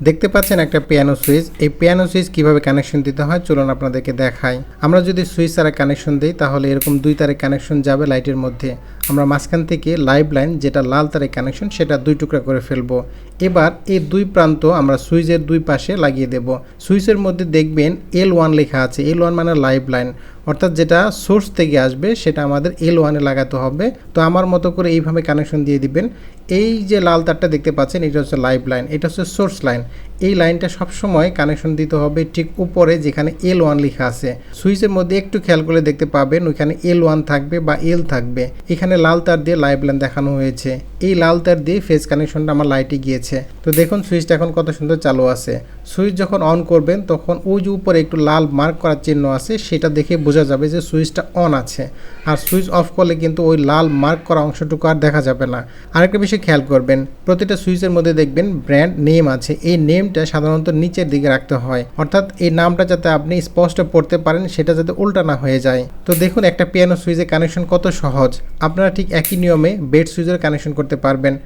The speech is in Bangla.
দেখতে পাচ্ছেন একটা পিয়ানো সুইচ এই পিয়ানো সুইচ কীভাবে কানেকশন দিতে হয়? চলুন আপনাদেরকে দেখাই। আমরা যদি সুইচ ছাড়া কানেকশন দিই, তাহলে এরকম দুই তারে কানেকশন যাবে লাইটের মধ্যে। আমরা মাঝখান থেকে লাইভ লাইন যেটা লাল তারে কানেকশন সেটা দুই টুকরা করে ফেলব। এবার এই দুই প্রান্ত আমরা সুইচের দুই পাশে লাগিয়ে দেব। সুইচের মধ্যে দেখবেন এল ওয়ান লেখা আছে। এল ওয়ান মানে লাইভ লাইন অর্থাৎ যেটা সোর্স থেকে আসবে, সেটা আমাদের এল ওয়ানে লাগাতে হবে। তো আমার মতো করে এইভাবে কানেকশন দিয়ে দিবেন। এই যে লাল তারটা দেখতে পাচ্ছেন, এটা হচ্ছে লাইভ লাইন এটা হচ্ছে সোর্স লাইন এই লাইনটা সবসময় কানেকশন দিতে হবে ঠিক উপরে যেখানে এল ওয়ান লেখা আছে। সুইচের মধ্যে একটু খেয়াল করে দেখতে পাবেন, ওইখানে এল ওয়ান থাকবে বা এল থাকবে। এখানে লাল তার দিয়ে লাইভ লাইন দেখানো হয়েছে। এই লাল তার দিয়ে ফেজ কানেকশনটা আমার লাইটে গিয়েছে। তো দেখুন সুইচটা এখন কত সুন্দর চালু আছে। সুইচ যখন অন করবেন, তখন ওই যে উপরে একটু লাল মার্ক করার চিহ্ন আছে, সেটা দেখে বোঝা যাবে যে সুইচটা অন আছে। আর সুইচ অফ করলে কিন্তু ওই লাল মার্ক করা অংশটুকু আর দেখা যাবে না। আরেকটা বিষয় খেয়াল করবেন, প্রতিটা সুইচের মধ্যে দেখবেন ব্র্যান্ড নেম আছে। এই নেমটা সাধারণত নিচের দিকে রাখতে হয়। অর্থাৎ এই নামটা যাতে আপনি স্পষ্ট পড়তে পারেন, সেটা যাতে উল্টা না হয়ে যায়। তো দেখুন, একটা পিয়ানো সুইচের কানেকশন কত সহজ। আপনারা ঠিক একই নিয়মে বেড সুইচের কানেকশন করতে পারবেন।